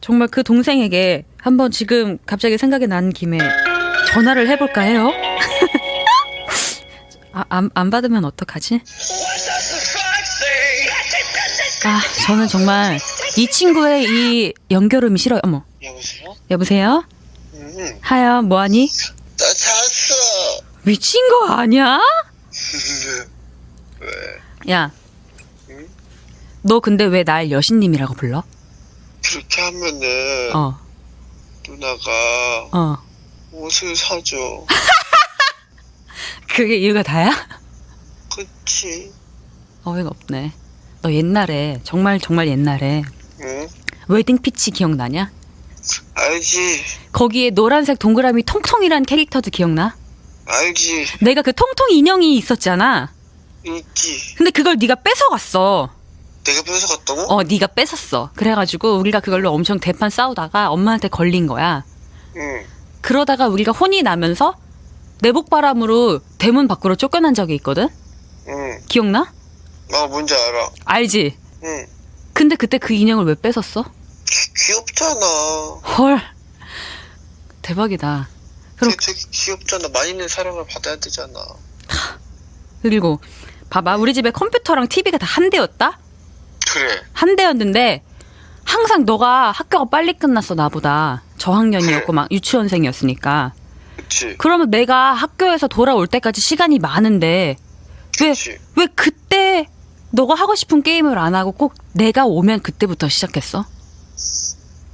정말 그 동생에게 한번 지금 갑자기 생각이 난 김에 전화를 해볼까 해요? 아, 안, 안 받으면 어떡하지? 아, 저는 정말 이 친구의 이 연결음이 싫어요. 어머, 여보세요? 여보세요? 응. 하야, 뭐하니? 나 잤어. 미친 거 아니야? 왜? 야, 응? 너 근데 왜 날 여신님이라고 불러? 하면은 어, 누나가 어. 옷을 사줘. 그게 이유가 다야? 그치? 어이가 없네. 너 옛날에, 정말 정말 옛날에 응? 웨딩 피치 기억나냐? 알지. 거기에 노란색 동그라미 통통이란 캐릭터도 기억나? 알지. 내가 그 통통 인형이 있었잖아. 있지. 근데 그걸 네가 뺏어갔어. 내가 뺏어갔다고? 어, 네가 뺏었어. 그래가지고 우리가 그걸로 엄청 대판 싸우다가 엄마한테 걸린 거야. 응. 그러다가 우리가 혼이 나면서 내복바람으로 대문 밖으로 쫓겨난 적이 있거든? 응. 기억나? 나 뭔지 알아. 알지? 응. 근데 그때 그 인형을 왜 뺏었어? 귀엽잖아. 헐. 대박이다. 그럼- 되게, 되게 귀엽잖아. 많이 있는 사랑을 받아야 되잖아. 그리고 봐봐. 우리 집에 컴퓨터랑 TV가 다 한 대였다? 그래. 한 대였는데 항상 너가 학교가 빨리 끝났어 나보다 저학년이었고 막 유치원생이었으니까 그치? 그러면 내가 학교에서 돌아올 때까지 시간이 많은데 왜 왜? 그때 너가 하고 싶은 게임을 안 하고 꼭 내가 오면 그때부터 시작했어?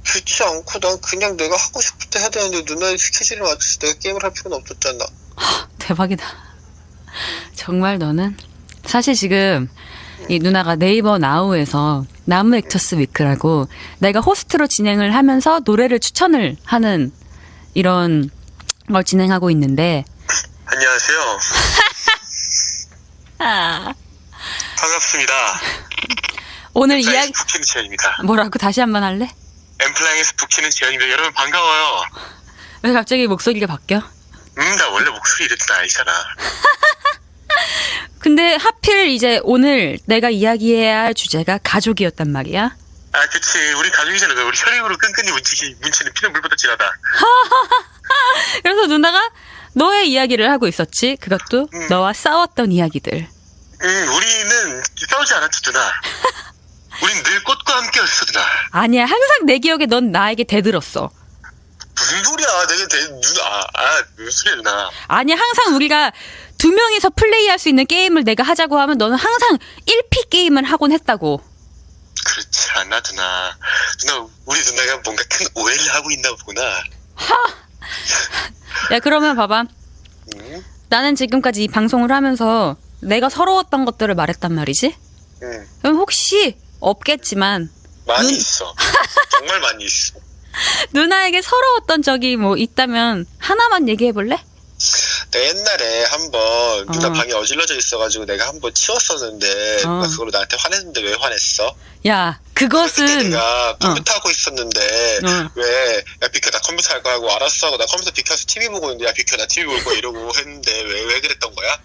그렇지 않고 난 그냥 내가 하고 싶을 때 해야 되는데 누나의 스케줄에 맞춰서 내가 게임을 할 필요는 없었잖아. 대박이다. 정말 너는 사실 지금 이 누나가 네이버 나우에서 나무 액터스 위크라고 내가 호스트로 진행을 하면서 노래를 추천을 하는 이런 걸 진행하고 있는데 안녕하세요. 반갑습니다. 오늘 이야기 북키는 지현입니다. 뭐라고 다시 한 번 할래? 엠플라잉에서 북키는 지현입니다. 여러분 반가워요. 왜 갑자기 목소리가 바뀌어? 음, 나 원래 목소리 이랬던 아니잖아. 근데 하필 이제 오늘 내가 이야기해야 할 주제가 가족이었단 말이야. 아, 그치. 우리 가족이잖아. 우리 혈액으로 끈끈이 뭉치기, 뭉치는 피는 물보다 진하다. 그래서 누나가 너의 이야기를 하고 있었지. 그것도 음. 너와 싸웠던 이야기들. 음, 우리는 싸우지 않았지, 누나. 우린 늘 꽃과 함께였어, 누나. 아니야. 항상 내 기억에 넌 나에게 대들었어. 무슨 소리야. 내가 대, 누나. 아, 무슨 소리야, 누나. 아니야. 항상 우리가 두 명이서 플레이할 수 있는 게임을 내가 하자고 하면 너는 항상 1피 게임을 하곤 했다고. 그렇지 않아, 누나. 누나, 우리 누나가 뭔가 큰 오해를 하고 있나 보구나. 야, 그러면 봐봐. 응? 나는 지금까지 이 방송을 하면서 내가 서러웠던 것들을 말했단 말이지? 응. 그럼 혹시 없겠지만 많이 눈- 있어. 정말 많이 있어. 누나에게 서러웠던 적이 뭐 있다면 하나만 얘기해 볼래? 옛날에 한번 누나 어. 방에 어질러져 있어가지고 내가 한번 치웠었는데 어. 누나 그걸로 나한테 화냈는데 왜 화냈어? 야, 그때 그것은 내가 컴퓨터 하고 있었는데 어. 왜 야 비켜 나 컴퓨터 할 거야 하고 알았어 하고 나 컴퓨터 비켜서 TV 보고 있는데 야 비켜 나 TV 볼 거야 이러고 했는데 왜 왜 그랬던 거야?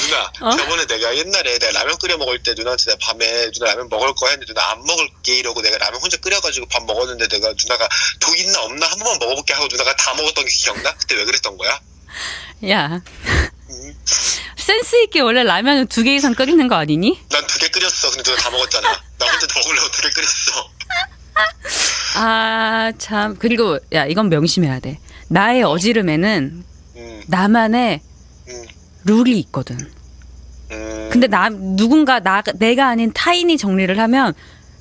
누나 어? 저번에 내가 옛날에 내가 라면 끓여 먹을 때 누나한테 내가 밤에 누나 라면 먹을 거야 했는데 누나 안 먹을게 이러고 내가 라면 혼자 끓여가지고 밥 먹었는데 내가 누나가 독 있나 없나 한 번만 먹어볼게 하고 누나가 다 먹었던 게 기억나? 그때 왜 그랬던 거야? 야, 음. 센스 있게 원래 라면은 두 개 이상 끓이는 거 아니니? 난 두 개 끓였어. 근데 누나 다 먹었잖아. 나 혼자 먹으려고 두 개 끓였어. 아, 참. 그리고 야, 이건 명심해야 돼. 나의 어지름에는 음, 나만의 음, 룰이 있거든. 음. 근데 나 누군가 나 내가 아닌 타인이 정리를 하면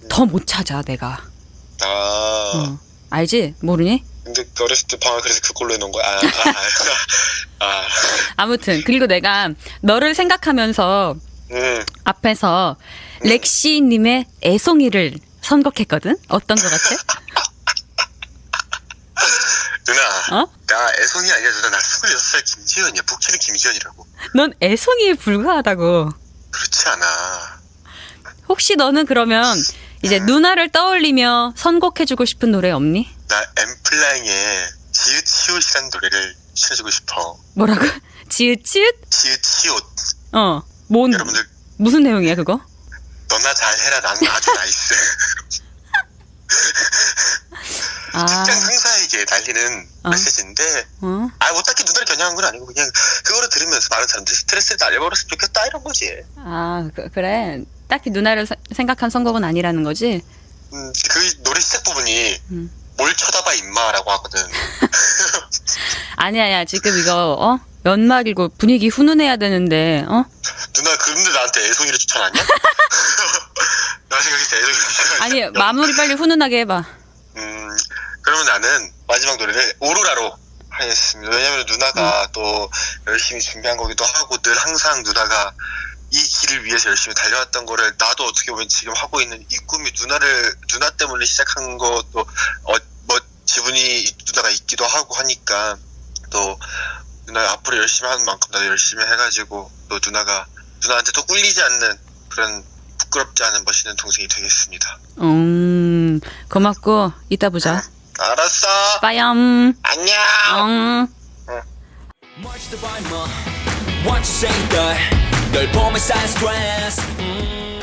더 못 찾아 내가. 아, 어. 알지? 모르니? 근데 어렸을 때 방을 그래서 그걸로 해놓은 거야. 아, 아, 아, 아. 아무튼 그리고 내가 너를 생각하면서 음, 앞에서 렉시님의 애송이를 선곡했거든. 어떤 것 같아? 누나. 어? 나 애송이 아니야, 누나. 나 26살 김지현이야. 북키는 김지현이라고. 넌 애송이에 불과하다고. 그렇지 않아. 혹시 너는 그러면 이제 누나를 떠올리며 선곡해주고 싶은 노래 없니? 나 엠플라잉의 지읒치읒이라는 노래를 추천해주고 싶어. 뭐라고? 지읒지읒? 지읒치읒. 어. 뭔 여러분들, 무슨 내용이야 그거? 너나 잘해라. 나는 아주 나이스. 아. 직장 상사에게 날리는 어. 메시지인데 어? 아, 뭐 딱히 누나를 겨냥한 건 아니고 그냥 그거를 들으면서 많은 사람들이 스트레스를 날려버렸으면 좋겠다 이런 거지. 아, 그, 그래. 딱히 누나를 사- 생각한 선곡은 아니라는 거지? 음, 그 노래 시작 부분이 음. 뭘 쳐다봐 임마라고 하거든. 아니야, 아니야. 지금 이거, 어? 연말이고 분위기 훈훈해야 되는데, 어? 누나 그런데 나한테 애송이를 추천하냐? 나 애송이를 추천하냐? 아니, 마무리 빨리 훈훈하게 해봐. 음, 그러면 나는 마지막 노래를 오로라로 하겠습니다. 왜냐면 누나가 또 열심히 준비한 거기도 하고 늘 항상 누나가 이 길을 위해서 열심히 달려왔던 거를 나도 어떻게 보면 지금 하고 있는 이 꿈이 누나를 누나 때문에 시작한 것도 어, 뭐 지분이 누나가 있기도 하고 하니까 또 누나 앞으로 열심히 하는 만큼 나도 열심히 해가지고 또 누나가 누나한테 또 꿀리지 않는 그런 부끄럽지 않은 멋있는 동생이 되겠습니다. 음, 고맙고, 이따 보자. 알았어. 빠염. 안녕. 엉. March the by mo What you say 널 보면 쌓인 스트레스 음.